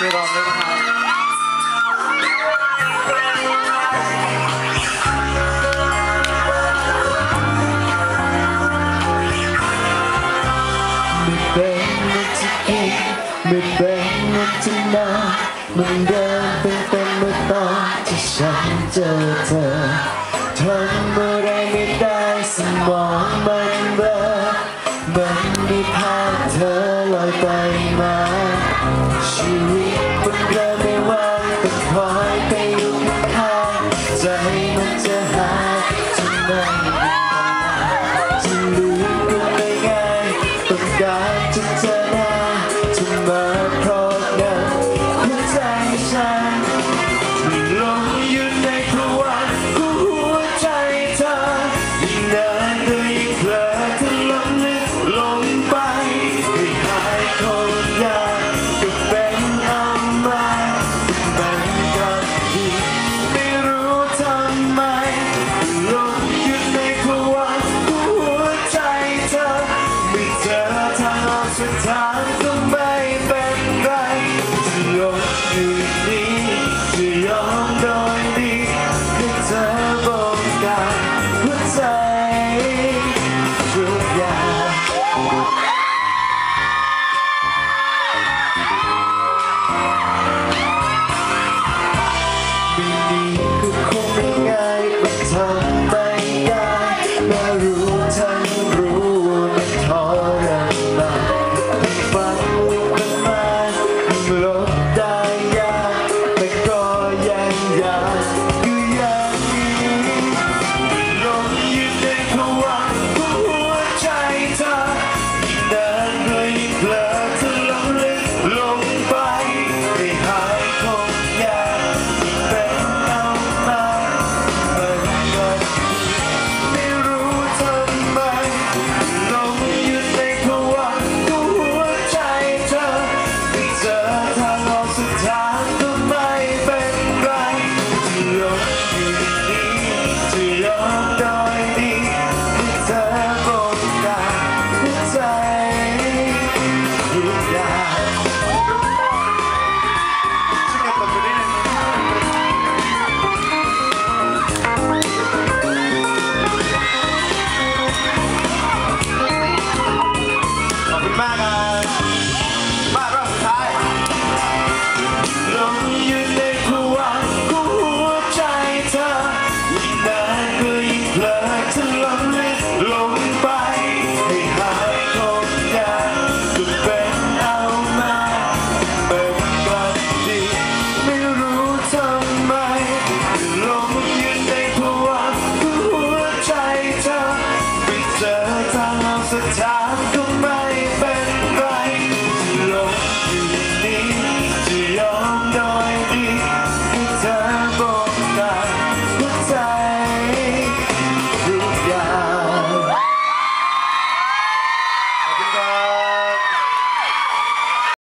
ช่วยร้องด้ยนะครับเกินไม่เป็นนักจะนอนมันเดินเป็นเป็นเม่อตอนที่ฉันเจอเธอทำอะไรไม่ได้สมองมันเบลอมันไม่ภา thousand. the time